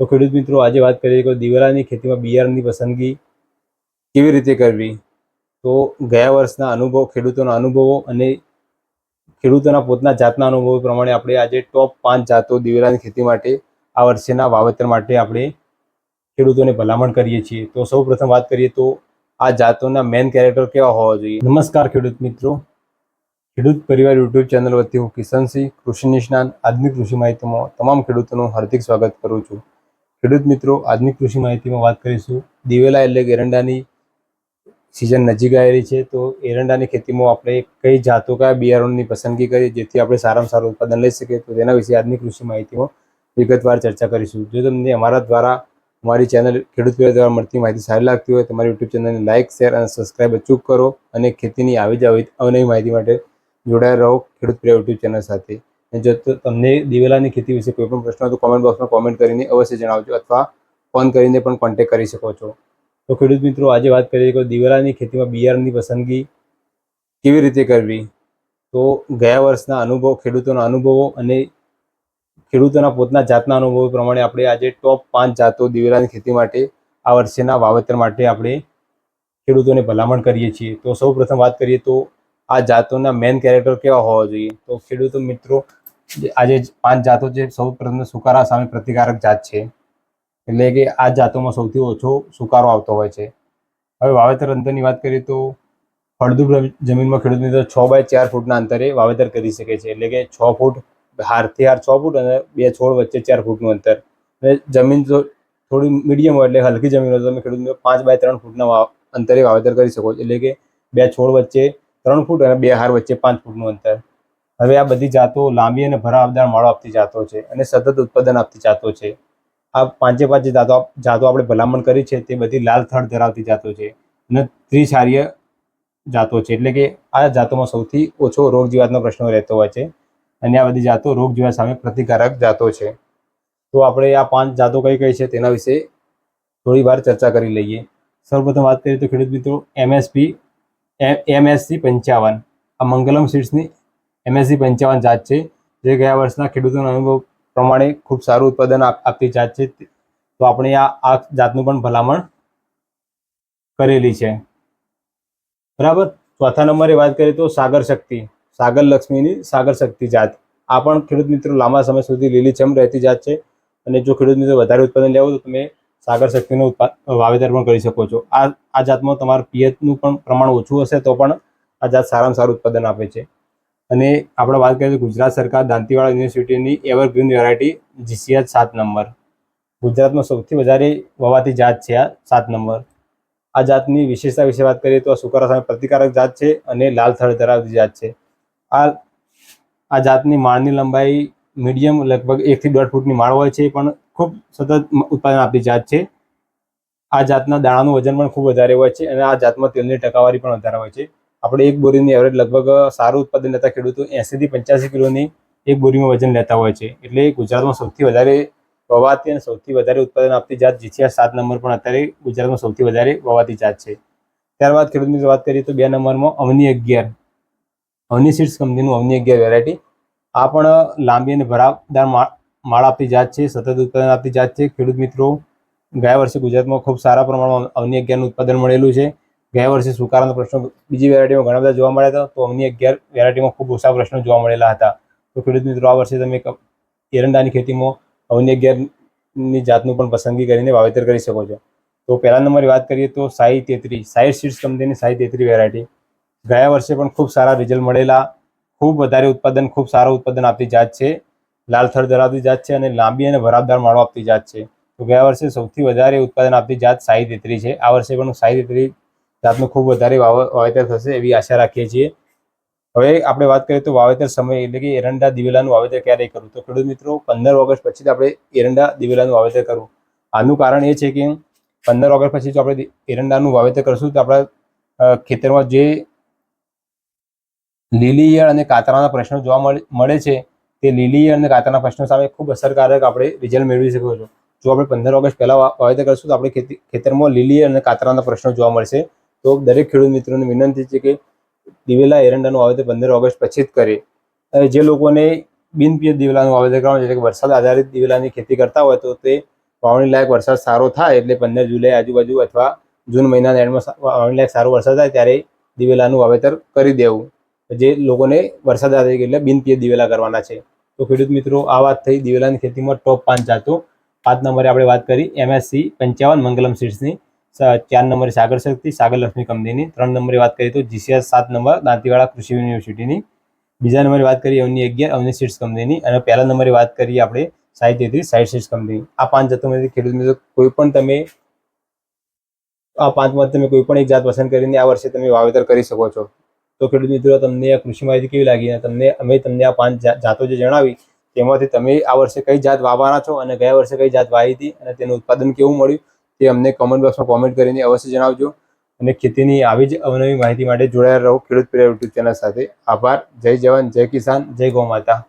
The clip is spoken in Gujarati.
તો ખેડૂત મિત્રો, આજે વાત કરીએ કે દિવેલાની ખેતીમાં બિયારણની પસંદગી કેવી રીતે કરવી? તો ગયા વર્ષના અનુભવ, ખેડૂતોના અનુભવો અને ખેડૂતોના પોતાના જાતના અનુભવો પ્રમાણે આપણે આજે ટોપ પાંચ જાતો દિવેલાની ખેતી માટે, આ વર્ષેના વાવેતર માટે આપણે ખેડૂતોને ભલામણ કરીએ છીએ. તો સૌ પ્રથમ વાત કરીએ તો આ જાતોના મેન કેરેક્ટર કેવા હોવા જોઈએ? નમસ્કાર ખેડૂત મિત્રો. ખેડૂત પરિવાર યુટ્યુબ ચેનલ વતી હું કિશનસિંહ, કૃષિ નિષ્ણાંત આધુનિક કૃષિ માહિતીમાં તમામ ખેડૂતોનું હાર્દિક સ્વાગત કરું છું. ખેડૂત મિત્રો, આજની કૃષિ માહિતીમાં વાત કરીશું. દિવેલા એટલે કે એરંડાની સિઝન નજીક આવેલી છે. તો એરંડાની ખેતીમાં આપણે કઈ જાતો, કયા બિયારણની પસંદગી કરીએ, જેથી આપણે સારામાં સારું ઉત્પાદન લઈ શકીએ. તો તેના વિશે આજની કૃષિ માહિતીમાં વિગતવાર ચર્ચા કરીશું. જો તમને અમારા દ્વારા અમારી ચેનલ ખેડૂત દ્વારા મળતી માહિતી સારી લાગતી હોય, તમારી યુટ્યુબ ચેનલને લાઇક શેર અને સબસ્ક્રાઇબ અચૂક કરો અને ખેતીની આવી જ આવી અવનવી માહિતી માટે જોડાયેલા રહો ખેડૂત પ્રિય યુટ્યુબ ચેનલ સાથે. જો તમને દિવેલાની ખેતી વિશે કોઈ પણ પ્રશ્ન હોય તો કોમેન્ટ બોક્સમાં કોમેન્ટ કરીને અવશ્ય જણાવજો અથવા ફોન કરીને પણ કોન્ટેક્ટ કરી શકો છો. તો ખેડૂત મિત્રો, આજે વાત કરીએ કે દિવેલાની ખેતીમાં બિયારણની પસંદગી કેવી રીતે કરવી? તો ગયા વર્ષના અનુભવ, ખેડૂતોના અનુભવો અને ખેડૂતોના પોતાના જાતના અનુભવો પ્રમાણે આપણે આજે ટોપ પાંચ જાતો દિવેલાની ખેતી માટે આ વર્ષેના વાવેતર માટે આપણે ખેડૂતોને ભલામણ કરીએ છીએ. તો સૌ પ્રથમ વાત કરીએ તો આ જાતોના મેન કેરેક્ટર કેવા હોવા જોઈએ? તો ખેડૂતો મિત્રો આજે પાંચ જાતો છે, સૌ પ્રથમ સુકારા સામે પ્રતિકારક જાત છે. એટલે કે આ જાતોમાં સૌથી ઓછો સુકારો આવતો હોય છે. હવે વાવેતર અંતરની વાત કરીએ તો ફળદ્રુપ જમીનમાં ખેડૂત મિત્રો છ બાય ચાર ફૂટના અંતરે વાવેતર કરી શકે છે. એટલે કે છ ફૂટ, હારથી હાર છ ફૂટ અને બે છોડ વચ્ચે ચાર ફૂટનું અંતર. અને જમીન તો થોડી મીડિયમ હોય એટલે હલકી જમીન હોય તો તમે ખેડૂત પાંચ બાય ત્રણ ફૂટના અંતરે વાવેતર કરી શકો છો. એટલે કે બે છોડ વચ્ચે ત્રણ ફૂટ અને બે હાર વચ્ચે પાંચ ફૂટનું અંતર. હવે આ બધી જાતો લાંબી અને ભરાવદાર માળો આપતી જાતો છે અને સતત ઉત્પાદન આપતી જાતો છે. આ પાંચે પાંચ જાતો જાતો આપણે ભલામણ કરી છે તે બધી લાલ થડ ધરાવતી જાતો છે અને ત્રિસાર્ય જાતો છે. એટલે કે આ જાતોમાં સૌથી ઓછો રોગ જીવાતનો પ્રશ્ન રહેતો હોય છે અને આ બધી જાતો રોગ જીવાત સામે પ્રતિકારક જાતો છે. તો આપણે આ પાંચ જાતો કઈ કઈ છે તેના વિશે થોડી વાર ચર્ચા કરી લઈએ. સૌપ્રથમ વાત કરીએ તો ખેડૂત મિત્રો, એમએસપી એમએસસી પંચાવન. આ મંગલમ સીડ્સની એમએસસી પંચાવન જાત છે. જે ગયા વર્ષના ખેડૂતોના અનુભવ પ્રમાણે ખૂબ સારું ઉત્પાદન આપતી જાત છે. તો આપણે આ આ જાતનું પણ ભલામણ કરેલી છે. બરાબર? ચોથા નંબરે વાત કરીએ તો સાગર શક્તિ. સાગર લક્ષ્મીની સાગર શક્તિ જાત. આ પણ ખેડૂત મિત્રો લાંબા સમય સુધી લીલીછમ રહેતી જાત છે. અને જો ખેડૂત મિત્રો વધારે ઉત્પાદન લેવું તો તમે સાગર શક્તિનું વાવેતર પણ કરી શકો છો. આ આ જાતમાં તમારું પિયતનું પણ પ્રમાણ ઓછું હશે તો પણ આ જાત સારામાં સારું ઉત્પાદન આપે છે. અને આપણે વાત કરીએ તો ગુજરાત સરકાર દાંતીવાડા યુનિવર્સિટીની એવરગ્રીન વેરાયટી જીસીએચ સાત નંબર. ગુજરાતમાં સૌથી વધારે વવાતી જાત છે આ સાત નંબર. આ જાતની વિશેષતા વિશે વાત કરીએ તો આ સુકારા સામે પ્રતિકારક જાત છે અને લાલ થડ ધરાવતી જાત છે. આ આ જાતની માળની લંબાઈ મીડિયમ લગભગ એકથી દોઢ ફૂટની માળ હોય છે, પણ ખૂબ સતત ઉત્પાદન આપતી જાત છે. આ જાતના દાણાનું વજન પણ ખૂબ વધારે હોય છે અને આ જાતમાં તેલની ટકાવારી પણ વધારે હોય છે. આપણે એક બોરીની એવરેજ લગભગ સારું ઉત્પાદન લેતા ખેડૂતો એંસીથી પંચ્યાસી કિલોની એક બોરીમાં વજન લેતા હોય છે. એટલે ગુજરાતમાં સૌથી વધારે વવાતી અને સૌથી વધારે ઉત્પાદન આપતી જાત જીસીઆર સાત નંબર પણ અત્યારે ગુજરાતમાં સૌથી વધારે વવાતી જાત છે. ત્યારબાદ ખેડૂતની વાત કરીએ તો બે નંબરમાં અવની અગિયાર. અવની સીડ્સ કંપનીનું અવની અગિયાર વેરાયટી આ પણ લાંબી અને ભરાવદાર મા- માળ આપતી જાત છે, સતત ઉત્પાદન આપતી જાત છે. ખેડૂત મિત્રો, ગયા વર્ષે ગુજરાતમાં ખૂબ સારા પ્રમાણમાં અવની અગિયારનું ઉત્પાદન મળેલું છે. ગયા વર્ષે સુકારાના પ્રશ્નો બીજી વેરાયટીમાં ઘણા બધા જોવા મળ્યા હતા. તો અમને અગિયાર વેરાયટીમાં ખૂબ ઓછા પ્રશ્નો જોવા મળેલા હતા. તો ખેડૂત મિત્રો, આ વર્ષે તમે એરંડાની ખેતીમાં અવની અગિયારની જાતનું પણ પસંદગી કરીને વાવેતર કરી શકો છો. તો પહેલા નંબરે વાત કરીએ તો સાઈ તેત્રી, સાઈ સીડ્સ કંપનીની સાઈ તેત્રી વેરાયટી ગયા વર્ષે પણ ખૂબ સારા રિઝલ્ટ મળેલા, ખૂબ વધારે ઉત્પાદન, ખૂબ સારું ઉત્પાદન આપતી જાત છે. લાલ થડ ધરાવતી જાત છે અને લાંબી અને ભરાબદાર માળો આપતી જાત છે. તો ગયા વર્ષે સૌથી વધારે ઉત્પાદન આપતી જાત સાઈ તેત્રી છે. આ વર્ષે પણ સાઈ તેત્રી જાતનું ખૂબ વધારે વાવ- વાવેતર થશે એવી આશા રાખીએ છીએ. હવે આપણે વાત કરીએ તો વાવેતર સમય એટલે કે એરંડા દિવેલાનું વાવેતર ક્યારે કરવું? તો ખેડૂત મિત્રો, પંદર ઓગસ્ટ પછી આપણે એરંડા દિવેલાનું વાવેતર કરવું. આનું કારણ એ છે કે પંદર ઓગસ્ટ પછી જો આપણે એરંડાનું વાવેતર કરશું તો આપણા ખેતરમાં જે લીલી ઈયળ અને કાતરાના પ્રશ્નો જોવા મળે છે, તે લીલી ઈયળ અને કાતરાના પ્રશ્નો સામે ખૂબ અસરકારક આપણે રિઝલ્ટ મેળવી શકો છો જો આપણે પંદર ઓગસ્ટ પહેલાં વાવેતર કરશું તો આપણે ખેતી, ખેતરમાં લીલી અને કાતરાના પ્રશ્નો જોવા મળશે. તો દરેક ખેડૂત મિત્રોને વિનંતી છે કે દિવેલા એરંડાનું વાવેતર પંદર ઓગસ્ટ પછી જ કરે. જે લોકોને બિનપિયત દિવેલાનું વાવેતર કરવાનું એટલે કે વરસાદ આધારિત દિવેલાની ખેતી કરતા હોય તો તે વાવણી લાયક વરસાદ સારો થાય એટલે પંદર જુલાઈ આજુબાજુ અથવા જૂન મહિનાના એન્ડમાં વાવણી લાયક સારો વરસાદ થાય ત્યારે દિવેલાનું વાવેતર કરી દેવું. જે લોકોને વરસાદ આધારિત એટલે બિનપિયત દિવેલા કરવાના છે. તો ખેડૂત મિત્રો, આ વાત થઈ દિવેલાની ખેતીમાં ટોપ પાંચ જાતો. પાંચ નંબરે આપણે વાત કરી એમએસસી પંચાવન, મંગલમ સીડ્સની. ચાર નંબરે સાગર શક્તિ, સાગર લક્ષ્મી કંપનીની. ત્રણ નંબરે વાત કરીએ તો જીસીએસ સાત નંબર, દાંતીવાડા કૃષિ યુનિવર્સિટીની. બીજા નંબરે વાત કરીએ અવની અગિયાર અવની સીડ્સ કંપનીની. અને પહેલા નંબરે વાત કરીએ આપણે સાઈ તેત્રીસ સાઈ સીડ્સ કંપની. આ પાંચ જાતોમાંથી ખેડૂત મિત્રો કોઈ પણ તમે આ પાંચમાં તમે કોઈ પણ એક જાત પસંદ કરીને આ વર્ષે તમે વાવેતર કરી શકો છો. તો ખેડૂત મિત્રો, તમને આ કૃષિ માહિતી કેવી લાગી? અને તમને, અમે તમને આ પાંચ જાતો જે જણાવી, તેમાંથી તમે આ વર્ષે કઈ જાત વાવવાના છો અને ગયા વર્ષે કઈ જાત વાવી હતી અને તેનું ઉત્પાદન કેવું મળ્યું? તે અમને કોમેન્ટ બોક્સમાં કોમેન્ટ કરીને અવશ્ય જણાવજો. અને ખેતીની આવી જ અવનવી માહિતી માટે જોડાયેલા રહો. ખેડૂત પ્રિય યુટ્યુબ ચેનલ સાથે. આભાર. જય જવાન. જય કિસાન. જય ગૌ માતા.